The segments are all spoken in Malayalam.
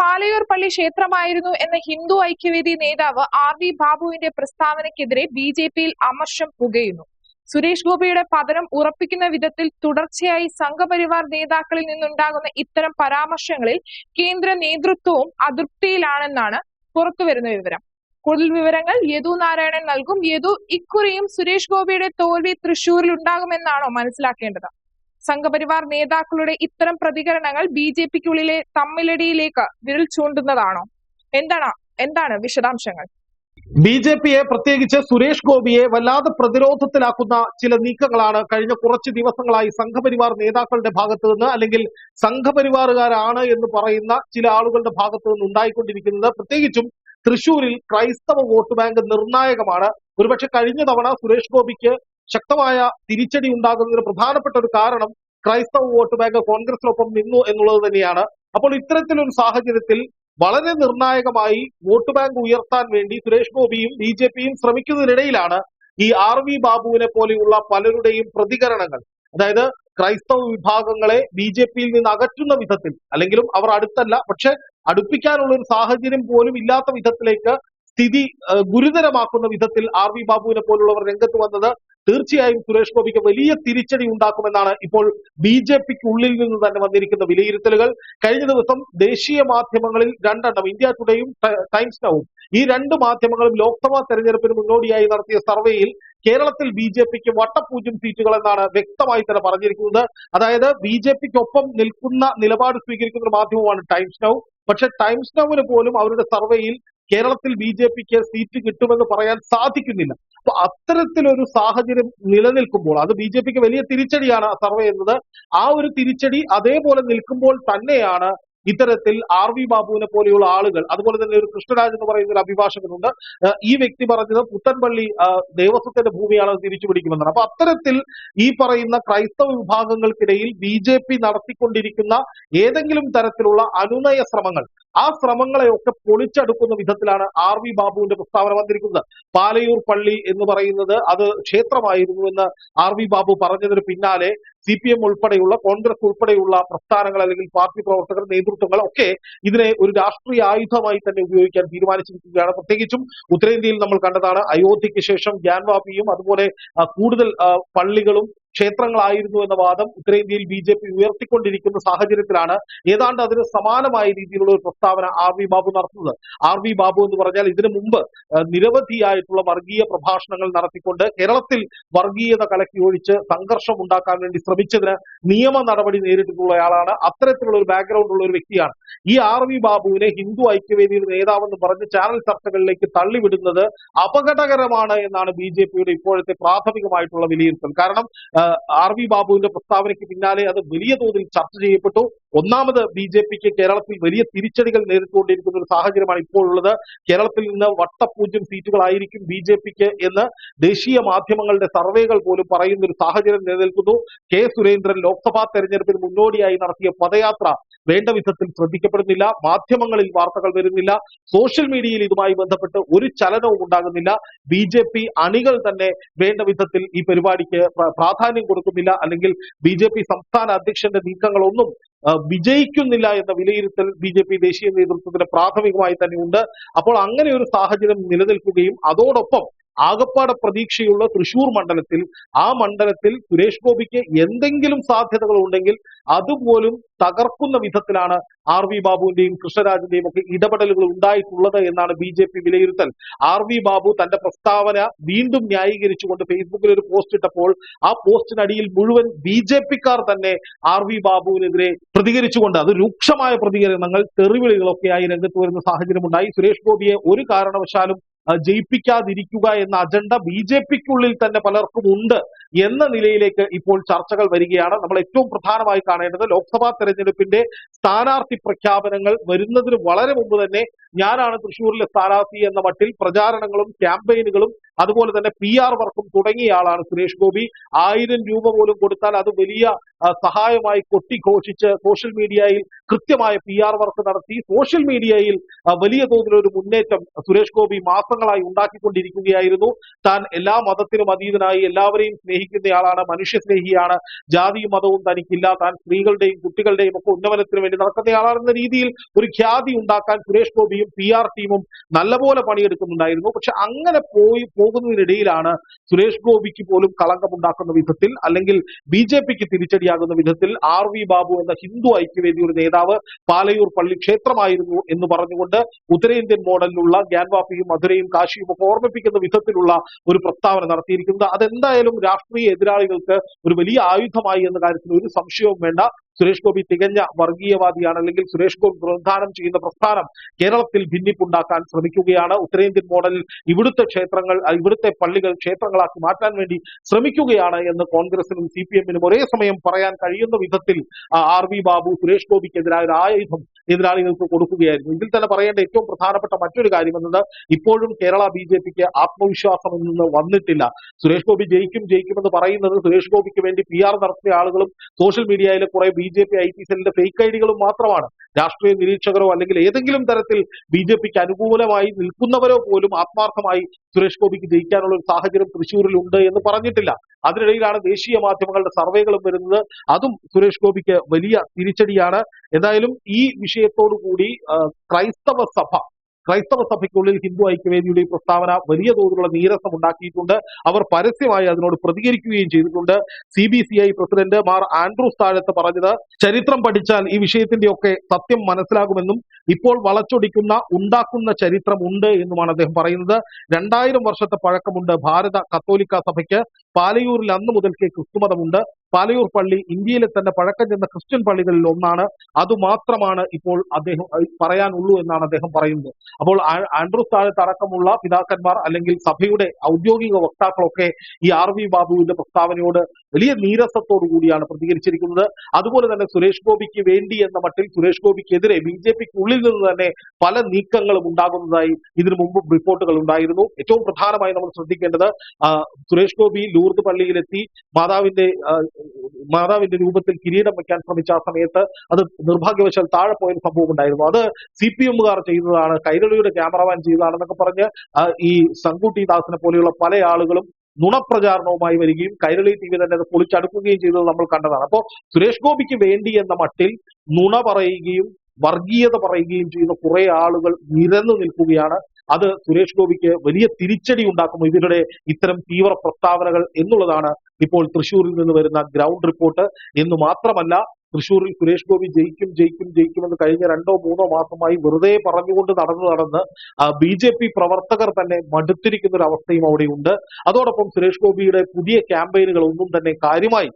പാലയൂർ പള്ളി ക്ഷേത്രമായിരുന്നു എന്ന ഹിന്ദു ഐക്യവേദി നേതാവ് ആർ വി ബാബുവിന്റെ പ്രസ്താവനയ്ക്കെതിരെ ബി ജെ പിയിൽ അമർഷം പുകയുന്നു. സുരേഷ് ഗോപിയുടെ പതനം ഉറപ്പിക്കുന്ന വിധത്തിൽ തുടർച്ചയായി സംഘപരിവാർ നേതാക്കളിൽ നിന്നുണ്ടാകുന്ന ഇത്തരം പരാമർശങ്ങളിൽ കേന്ദ്ര നേതൃത്വവും അതൃപ്തിയിലാണെന്നാണ് പുറത്തുവരുന്ന വിവരം. കൂടുതൽ വിവരങ്ങൾ യദു നാരായണൻ നൽകും. യദു ഇക്കുറിയും സുരേഷ് ഗോപിയുടെ തോൽവി തൃശൂരിൽ ഉണ്ടാകുമെന്നാണോ മനസ്സിലാക്കേണ്ടത്? സംഘപരിവാർ നേതാക്കളുടെ ഇത്തരം പ്രതികരണങ്ങൾ ബി ജെ പിക്കുള്ളിലെ തമ്മിലടിയിലേക്ക് വിരൽ ചൂണ്ടുന്നതാണോ? എന്താണ് എന്താണ് വിശദാംശങ്ങൾ? ബി ജെ പിയെ പ്രത്യേകിച്ച് സുരേഷ് ഗോപിയെ വല്ലാതെ പ്രതിരോധത്തിലാക്കുന്ന ചില നീക്കങ്ങളാണ് കഴിഞ്ഞ കുറച്ച് ദിവസങ്ങളായി സംഘപരിവാർ നേതാക്കളുടെ ഭാഗത്ത് നിന്ന് അല്ലെങ്കിൽ സംഘപരിവാറുകാരാണ് എന്ന് പറയുന്ന ചില ആളുകളുടെ ഭാഗത്ത് നിന്ന് ഉണ്ടായിക്കൊണ്ടിരിക്കുന്നത്. പ്രത്യേകിച്ചും തൃശൂരിൽ ക്രൈസ്തവ വോട്ട് ബാങ്ക് നിർണായകമാണ്. ഒരുപക്ഷെ കഴിഞ്ഞ തവണ സുരേഷ് ഗോപിക്ക് ശക്തമായ തിരിച്ചടി ഉണ്ടാകുന്നതിന് പ്രധാനപ്പെട്ട ഒരു കാരണം ക്രൈസ്തവ വോട്ട് ബാങ്ക് കോൺഗ്രസിനൊപ്പം നിന്നു എന്നുള്ളത് തന്നെയാണ്. അപ്പോൾ ഇത്തരത്തിലൊരു സാഹചര്യത്തിൽ വളരെ നിർണായകമായി വോട്ട് ബാങ്ക് ഉയർത്താൻ വേണ്ടി സുരേഷ് ഗോപിയും ബി ജെ പിയും ശ്രമിക്കുന്നതിനിടയിലാണ് ഈ ആർ വി ബാബുവിനെ പോലെയുള്ള പലരുടെയും പ്രതികരണങ്ങൾ. അതായത് ക്രൈസ്തവ വിഭാഗങ്ങളെ ബി ജെ പിയിൽ നിന്ന് അകറ്റുന്ന വിധത്തിൽ അല്ലെങ്കിലും അവർ അടുത്തല്ല പക്ഷെ അടുപ്പിക്കാനുള്ള ഒരു സാഹചര്യം പോലും ഇല്ലാത്ത വിധത്തിലേക്ക് സ്ഥിതി ഗുരുതരമാക്കുന്ന വിധത്തിൽ ആർ വി ബാബുവിനെ പോലുള്ളവർ രംഗത്ത് വന്നത് തീർച്ചയായും സുരേഷ് ഗോപിക്ക് വലിയ തിരിച്ചടി ഉണ്ടാക്കുമെന്നാണ് ഇപ്പോൾ ബി ജെ പിക്ക് ഉള്ളിൽ നിന്ന് തന്നെ വന്നിരിക്കുന്ന വിലയിരുത്തലുകൾ. കഴിഞ്ഞ ദിവസം ദേശീയ മാധ്യമങ്ങളിൽ രണ്ടെണ്ണം ഇന്ത്യ ടുഡേയും ടൈംസ് നൗവും. ഈ രണ്ട് മാധ്യമങ്ങളും ലോക്സഭാ തെരഞ്ഞെടുപ്പിന് മുന്നോടിയായി നടത്തിയ സർവേയിൽ കേരളത്തിൽ ബി ജെ പിക്ക് വട്ടപൂജ്യം സീറ്റുകൾ എന്നാണ് വ്യക്തമായി തന്നെ പറഞ്ഞിരിക്കുന്നത്. അതായത് ബി ജെ പിക്കൊപ്പം നിൽക്കുന്ന നിലപാട് സ്വീകരിക്കുന്ന മാധ്യമമാണ് ടൈംസ് നൗ. പക്ഷെ ടൈംസ് നൗവിന് പോലും അവരുടെ സർവേയിൽ കേരളത്തിൽ ബി ജെ പിക്ക് സീറ്റ് കിട്ടുമെന്ന് പറയാൻ സാധിക്കുന്നില്ല. അപ്പൊ അത്തരത്തിലൊരു സാഹചര്യം നിലനിൽക്കുമ്പോൾ അത് ബി ജെ പിക്ക് വലിയ തിരിച്ചടിയാണ് സർവേ എന്നത് ആ ഒരു തിരിച്ചടി അതേപോലെ നിൽക്കുമ്പോൾ തന്നെയാണ് ഇത്തരത്തിൽ ആർ വി ബാബുവിനെ പോലെയുള്ള ആളുകൾ അതുപോലെ തന്നെ ഒരു കൃഷ്ണരാജ് എന്ന് പറയുന്ന ഒരു അഭിഭാഷകനുണ്ട് ഈ വ്യക്തി പറഞ്ഞത് പുത്തൻപള്ളി ദേവസ്വത്തിന്റെ ഭൂമിയാണ് തിരിച്ചു പിടിക്കുമെന്നാണ്. അപ്പൊ അത്തരത്തിൽ ഈ പറയുന്ന ക്രൈസ്തവ വിഭാഗങ്ങൾക്കിടയിൽ ബി ജെ പി നടത്തിക്കൊണ്ടിരിക്കുന്ന ഏതെങ്കിലും തരത്തിലുള്ള അനുനയ ശ്രമങ്ങൾ ആ ശ്രമങ്ങളെയൊക്കെ പൊളിച്ചടുക്കുന്ന വിധത്തിലാണ് ആർ വി ബാബുവിന്റെ പ്രസ്താവന വന്നിരിക്കുന്നത്. പാലയൂർ പള്ളി എന്ന് പറയുന്നത് അത് ക്ഷേത്രമായിരുന്നു എന്ന് ആർ വി ബാബു പറഞ്ഞതിന് പിന്നാലെ സി പി എം ഉൾപ്പെടെയുള്ള കോൺഗ്രസ് ഉൾപ്പെടെയുള്ള പ്രസ്ഥാനങ്ങൾ അല്ലെങ്കിൽ പാർട്ടി പ്രവർത്തകർ നേതൃത്വങ്ങൾ ഒക്കെ ഇതിനെ ഒരു രാഷ്ട്രീയ ആയുധമായി തന്നെ ഉപയോഗിക്കാൻ തീരുമാനിച്ചിരിക്കുകയാണ്. പ്രത്യേകിച്ചും ഉത്തരേന്ത്യയിൽ നമ്മൾ കണ്ടതാണ് അയോധ്യയ്ക്ക് ശേഷം ജ്ഞാൻവാപിയും അതുപോലെ കൂടുതൽ പള്ളികളും ക്ഷേത്രങ്ങളായിരുന്നു എന്ന വാദം ഉത്തരേന്ത്യയിൽ ബി ജെ പി ഉയർത്തിക്കൊണ്ടിരിക്കുന്ന സാഹചര്യത്തിലാണ് ഏതാണ്ട് അതിന് സമാനമായ രീതിയിലുള്ള ഒരു പ്രസ്താവന ആർ വി ബാബു നടത്തുന്നത്. ആർ വി ബാബു എന്ന് പറഞ്ഞാൽ ഇതിനു മുമ്പ് നിരവധിയായിട്ടുള്ള വർഗീയ പ്രഭാഷണങ്ങൾ നടത്തിക്കൊണ്ട് കേരളത്തിൽ വർഗീയത കലക്കി ഒഴിച്ച് സംഘർഷം ഉണ്ടാക്കാൻ വേണ്ടി ശ്രമിച്ചതിന് നിയമ നടപടി നേരിട്ടിട്ടുള്ളയാളാണ് അത്തരത്തിലുള്ള ഒരു ബാക്ക്ഗ്രൗണ്ട് ഉള്ള ഒരു വ്യക്തിയാണ്. ഈ ആർ വി ബാബുവിനെ ഹിന്ദു ഐക്യവേദിയുടെ നേതാവെന്ന് പറഞ്ഞ് ചാനൽ ചർച്ചകളിലേക്ക് തള്ളിവിടുന്നത് അപകടകരമാണ് എന്നാണ് ബി ജെ പിയുടെ ഇപ്പോഴത്തെ പ്രാഥമികമായിട്ടുള്ള വിലയിരുത്തൽ. കാരണം ആർ വി ബാബുവിന്റെ പ്രസ്താവനയ്ക്ക് പിന്നാലെ അത് വലിയ തോതിൽ ചർച്ച ചെയ്യപ്പെട്ടു. ഒന്നാമത് ബി ജെ പിക്ക് കേരളത്തിൽ വലിയ തിരിച്ചടികൾ നേരിട്ടുകൊണ്ടിരിക്കുന്ന ഒരു സാഹചര്യമാണ് ഇപ്പോൾ ഉള്ളത്. കേരളത്തിൽ നിന്ന് വട്ടപൂജ്യം സീറ്റുകളായിരിക്കും ബി ജെ പിക്ക് എന്ന് ദേശീയ മാധ്യമങ്ങളുടെ സർവേകൾ പോലും പറയുന്ന ഒരു സാഹചര്യം നിലനിൽക്കുന്നു. കെ സുരേന്ദ്രൻ ലോക്സഭാ തെരഞ്ഞെടുപ്പിന് മുന്നോടിയായി നടത്തിയ പദയാത്ര വേണ്ട വിധത്തിൽ ശ്രദ്ധിക്കപ്പെടുന്നില്ല മാധ്യമങ്ങളിൽ വാർത്തകൾ വരുന്നില്ല സോഷ്യൽ മീഡിയയിൽ ഇതുമായി ബന്ധപ്പെട്ട് ഒരു ചലനവും ഉണ്ടാകുന്നില്ല. ബി ജെ പി അണികൾ തന്നെ വേണ്ട വിധത്തിൽ ഈ പരിപാടിക്ക് പ്രാധാന്യം കൊടുക്കുന്നില്ല. അല്ലെങ്കിൽ ബി ജെ പി സംസ്ഥാന അധ്യക്ഷന്റെ നീക്കങ്ങളൊന്നും വിജയിക്കുന്നില്ല എന്ന വിലയിരുത്തൽ ബി ജെ പി ദേശീയ നേതൃത്വത്തിന് പ്രാഥമികമായി തന്നെ ഉണ്ട് അപ്പോൾ അങ്ങനെ ഒരു സാഹചര്യം നിലനിൽക്കുകയും അതോടൊപ്പം ആകപ്പാടെ പ്രതീക്ഷയുള്ള തൃശൂർ മണ്ഡലത്തിൽ ആ മണ്ഡലത്തിൽ സുരേഷ് ഗോപിക്ക് എന്തെങ്കിലും സാധ്യതകൾ ഉണ്ടെങ്കിൽ അതുപോലും തകർക്കുന്ന വിധത്തിലാണ് ആർ വി ബാബുവിന്റെയും കൃഷ്ണരാജിന്റെയും ഒക്കെ ഇടപെടലുകൾ ഉണ്ടായിട്ടുള്ളത് എന്നാണ് ബി ജെ പി വിലയിരുത്തൽ. ആർ വി ബാബു തന്റെ പ്രസ്താവന വീണ്ടും ന്യായീകരിച്ചുകൊണ്ട് ഫേസ്ബുക്കിൽ ഒരു പോസ്റ്റ് ഇട്ടപ്പോൾ ആ പോസ്റ്റിനടിയിൽ മുഴുവൻ ബി ജെ പിക്കാർ തന്നെ ആർ വി ബാബുവിനെതിരെ പ്രതികരിച്ചുകൊണ്ട് അത് രൂക്ഷമായ പ്രതികരണങ്ങൾ തെറിവിളികളൊക്കെയായി രംഗത്ത് വരുന്ന സാഹചര്യമുണ്ടായി. സുരേഷ് ഗോപിയെ ഒരു കാരണവശാലും ജയിപ്പിക്കാതിരിക്കുക എന്ന അജണ്ട ബി ജെ പിക്കുള്ളിൽ തന്നെ പലർക്കും ഉണ്ട്. എന്ന നിലയിലേക്ക് ഇപ്പോൾ ചർച്ചകൾ വരികയാണ്. നമ്മൾ ഏറ്റവും പ്രധാനമായി കാണേണ്ടത് ലോക്സഭാ തെരഞ്ഞെടുപ്പിന്റെ സ്ഥാനാർത്ഥി പ്രഖ്യാപനങ്ങൾ വരുന്നതിന് വളരെ മുമ്പ് തന്നെ ഞാനാണ് തൃശ്ശൂരിലെ സ്ഥാനാർത്ഥി എന്ന മട്ടിൽ പ്രചാരണങ്ങളും ക്യാമ്പയിനുകളും അതുപോലെ തന്നെ പി ആർ വർക്കും തുടങ്ങിയ ആളാണ് സുരേഷ് ഗോപി. ആയിരം രൂപ പോലും കൊടുത്താൽ അത് വലിയ സഹായമായി കൊട്ടിഘോഷിച്ച് സോഷ്യൽ മീഡിയയിൽ കൃത്യമായ പി ആർ വർക്ക് നടത്തി സോഷ്യൽ മീഡിയയിൽ വലിയ തോതിൽ ഒരു മുന്നേറ്റം സുരേഷ് ഗോപി മാസങ്ങളായി ഉണ്ടാക്കിക്കൊണ്ടിരിക്കുകയായിരുന്നു. താൻ എല്ലാ മതത്തിനും അതീതനായി എല്ലാവരെയും സ്നേഹിക്കുന്നയാളാണ് മനുഷ്യ സ്നേഹിയാണ് ജാതിയും മതവും തനിക്കില്ല താൻ സ്ത്രീകളുടെയും കുട്ടികളുടെയും ഒക്കെ ഉന്നമനത്തിന് വേണ്ടി നടക്കുന്നയാളാണെന്ന രീതിയിൽ ഒരു ഖ്യാതി ഉണ്ടാക്കാൻ സുരേഷ് ഗോപിയും പി ആർ ടീമും നല്ലപോലെ പണിയെടുക്കുന്നുണ്ടായിരുന്നു. പക്ഷെ അങ്ങനെ പോയി പോകുന്നതിനിടയിലാണ് സുരേഷ് ഗോപിക്ക് പോലും കളങ്കമുണ്ടാക്കുന്ന വിധത്തിൽ അല്ലെങ്കിൽ ബി ജെ പിക്ക് തിരിച്ചടിയാകുന്ന വിധത്തിൽ ആർ വി ബാബു എന്ന ഹിന്ദു ഐക്യവേദിയുടെ നേതാവ് പാലയൂർ പള്ളി ക്ഷേത്രമായിരുന്നു എന്ന് പറഞ്ഞുകൊണ്ട് ഉത്തരേന്ത്യൻ മോഡലിലുള്ള ഗ്യാൻവാപ്പിയും മധുരയും കാശിയും ഒക്കെ ഓർമ്മിപ്പിക്കുന്ന വിധത്തിലുള്ള ഒരു പ്രസ്താവന നടത്തിയിരിക്കുന്നത്. അതെന്തായാലും രാഷ്ട്രീയ എതിരാളികൾക്ക് ഒരു വലിയ ആയുധമായി എന്ന കാര്യത്തിൽ ഒരു സംശയവും വേണ്ട. സുരേഷ് ഗോപി തികഞ്ഞ വർഗീയവാദിയാണ്. അല്ലെങ്കിൽ സുരേഷ് ഗോപി പ്രധാനം ചെയ്യുന്ന പ്രസ്ഥാനം കേരളത്തിൽ ഭിന്നിപ്പുണ്ടാക്കാൻ ശ്രമിക്കുകയാണ്. ഉത്തരേന്ത്യൻ മോഡലിൽ ഇവിടുത്തെ ക്ഷേത്രങ്ങൾ ഇവിടുത്തെ പള്ളികൾ ക്ഷേത്രങ്ങളാക്കി മാറ്റാൻ വേണ്ടി ശ്രമിക്കുകയാണ് എന്ന് കോൺഗ്രസിനും സി പി എമ്മിനും ഒരേ സമയം പറയാൻ കഴിയുന്ന വിധത്തിൽ ആർ വി ബാബു സുരേഷ് ഗോപിക്കെതിരായ ഒരു ആയുധം എതിരാളികൾക്ക് കൊടുക്കുകയായിരുന്നു. ഇതിൽ തന്നെ പറയേണ്ട ഏറ്റവും പ്രധാനപ്പെട്ട മറ്റൊരു കാര്യം എന്നത് ഇപ്പോഴും കേരള ബി ജെ പിക്ക് ആത്മവിശ്വാസം ഒന്നും വന്നിട്ടില്ല. സുരേഷ് ഗോപി ജയിക്കും ജയിക്കുമെന്ന് പറയുന്നത് സുരേഷ് ഗോപിക്ക് വേണ്ടി പി ആർ നടത്തിയ ആളുകളും സോഷ്യൽ മീഡിയയിലെ കുറെ B J P I T സെല്ലിന്റെ ഫേക്ക് ഐഡികളും മാത്രമാണ്. രാഷ്ട്രീയ നിരീക്ഷകരോ അല്ലെങ്കിൽ ഏതെങ്കിലും തരത്തിൽ ബി ജെ പിക്ക് അനുകൂലമായി നിൽക്കുന്നവരോ പോലും ആത്മാർത്ഥമായി സുരേഷ് ഗോപിക്ക് ജയിക്കാനുള്ള ഒരു സാഹചര്യം തൃശ്ശൂരിൽ ഉണ്ട് എന്ന് പറഞ്ഞിട്ടില്ല. അതിനിടയിലാണ് ദേശീയ മാധ്യമങ്ങളുടെ സർവേകളും വരുന്നത്. അതും സുരേഷ് ഗോപിക്ക് വലിയ തിരിച്ചടിയാണ്. എന്തായാലും ഈ വിഷയത്തോടു കൂടി ക്രൈസ്തവ സഭ ക്രൈസ്തവ സഭയ്ക്കുള്ളിൽ ഹിന്ദു ഐക്യവേദിയുടെ പ്രസ്താവന വലിയ തോതിലുള്ള നീരസം ഉണ്ടാക്കിയിട്ടുണ്ട്. അവർ പരസ്യമായി അതിനോട് പ്രതികരിക്കുകയും ചെയ്തിട്ടുണ്ട്. C B C I president Mar Andrews Thazhath പറഞ്ഞത് ചരിത്രം പഠിച്ചാൽ ഈ വിഷയത്തിന്റെ ഒക്കെ സത്യം മനസ്സിലാകുമെന്നും ഇപ്പോൾ വളച്ചൊടിക്കുന്ന ഉണ്ടാക്കുന്ന ചരിത്രം ഉണ്ട് എന്നുമാണ് അദ്ദേഹം പറയുന്നത്. രണ്ടായിരം വർഷത്തെ പഴക്കമുണ്ട് ഭാരത കത്തോലിക്ക സഭയ്ക്ക്. പാലയൂരിൽ അന്ന് മുതൽക്കേ ക്രിസ്തുമതമുണ്ട്. പാലയൂർ പള്ളി ഇന്ത്യയിലെ തന്നെ പഴക്കം ചെന്ന ക്രിസ്ത്യൻ പള്ളികളിൽ ഒന്നാണ്. അതുമാത്രമാണ് ഇപ്പോൾ അദ്ദേഹം പറയാനുള്ളൂ എന്നാണ് അദ്ദേഹം പറയുന്നത്. അപ്പോൾ ആൻഡ്രൂസ് താഴത്ത് അടക്കമുള്ള പിതാക്കന്മാർ അല്ലെങ്കിൽ സഭയുടെ ഔദ്യോഗിക വക്താക്കളൊക്കെ ഈ ആർ വി ബാബുവിന്റെ പ്രസ്താവനയോട് വലിയ നീരസത്തോടു കൂടിയാണ് പ്രതികരിച്ചിരിക്കുന്നത്. അതുപോലെ തന്നെ സുരേഷ് ഗോപിക്ക് വേണ്ടി എന്ന മട്ടിൽ സുരേഷ് ഗോപിക്കെതിരെ ബി ജെ പിക്ക് ഉള്ളിൽ നിന്ന് തന്നെ പല നീക്കങ്ങളും ഉണ്ടാകുന്നതായി ഇതിനു മുമ്പ് റിപ്പോർട്ടുകൾ ഉണ്ടായിരുന്നു. ഏറ്റവും പ്രധാനമായി നമ്മൾ ശ്രദ്ധിക്കേണ്ടത് സുരേഷ് ഗോപി ലൂർദ് പള്ളിയിലെത്തി മാതാവിന്റെ മാതാവിന്റെ രൂപത്തിൽ കിരീടം വയ്ക്കാൻ ശ്രമിച്ച ആ സമയത്ത് അത് നിർഭാഗ്യവശാൽ താഴെ പോയ സംഭവം ഉണ്ടായിരുന്നു. അത് സി പി എമ്മുകാർ ചെയ്തതാണ് കൈരളിയുടെ ക്യാമറമാൻ ചെയ്തതാണെന്നൊക്കെ പറഞ്ഞ് ഈ സങ്കുട്ടി ദാസിനെ പോലെയുള്ള പല ആളുകളും നുണപ്രചാരണവുമായി വരികയും കൈരളി ടി വി തന്നെ അത് പൊളിച്ചടുക്കുകയും ചെയ്തത് നമ്മൾ കണ്ടതാണ്. അപ്പോൾ സുരേഷ് ഗോപിക്ക് വേണ്ടി എന്ന മട്ടിൽ നുണ പറയുകയും വർഗീയത പറയുകയും ചെയ്യുന്ന കുറെ ആളുകൾ നിരന്നു നിൽക്കുകയാണ് അത് സുരേഷ് ഗോപിക്ക് വലിയ തിരിച്ചടി ഉണ്ടാക്കും ഇതിനിടെ ഇത്തരം തീവ്ര പ്രസ്താവനകൾ എന്നുള്ളതാണ് ഇപ്പോൾ തൃശൂരിൽ നിന്ന് വരുന്ന ഗ്രൗണ്ട് റിപ്പോർട്ട്. എന്ന് മാത്രമല്ല തൃശൂരിൽ സുരേഷ് ഗോപി ജയിക്കും ജയിക്കും ജയിക്കുമെന്ന് കഴിഞ്ഞ രണ്ടോ മൂന്നോ മാസമായി വെറുതെ പറഞ്ഞുകൊണ്ട് നടന്നു നടന്ന് ബി ജെ പി പ്രവർത്തകർ തന്നെ മടുത്തിരിക്കുന്ന ഒരു അവസ്ഥയും അവിടെയുണ്ട്. അതോടൊപ്പം സുരേഷ് ഗോപിയുടെ പുതിയ ക്യാമ്പയിനുകൾ ഒന്നും തന്നെ കാര്യമായി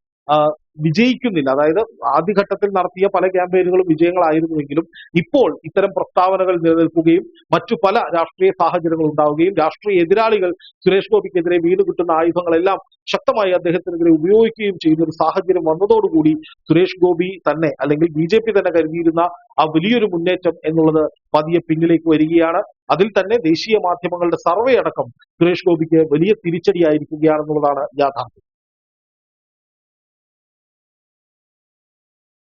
വിജയിക്കുന്നില്ല. അതായത് ആദ്യഘട്ടത്തിൽ നടത്തിയ പല ക്യാമ്പയിനുകളും വിജയങ്ങളായിരുന്നുവെങ്കിലും ഇപ്പോൾ ഇത്തരം പ്രസ്താവനകൾ നിലനിൽക്കുകയും മറ്റു പല രാഷ്ട്രീയ സാഹചര്യങ്ങൾ ഉണ്ടാവുകയും രാഷ്ട്രീയ എതിരാളികൾ സുരേഷ് ഗോപിക്കെതിരെ വീട് കിട്ടുന്ന ആയുധങ്ങളെല്ലാം ശക്തമായി അദ്ദേഹത്തിനെതിരെ ഉപയോഗിക്കുകയും ചെയ്യുന്ന ഒരു സാഹചര്യം വന്നതോടുകൂടി സുരേഷ് ഗോപി തന്നെ അല്ലെങ്കിൽ ബി തന്നെ കരുതിയിരുന്ന ആ വലിയൊരു മുന്നേറ്റം എന്നുള്ളത് പതിയെ പിന്നിലേക്ക് വരികയാണ്. അതിൽ തന്നെ ദേശീയ മാധ്യമങ്ങളുടെ സർവേ അടക്കം സുരേഷ് ഗോപിക്ക് വലിയ തിരിച്ചടിയായിരിക്കുകയാണെന്നുള്ളതാണ് യാഥാർത്ഥ്യം.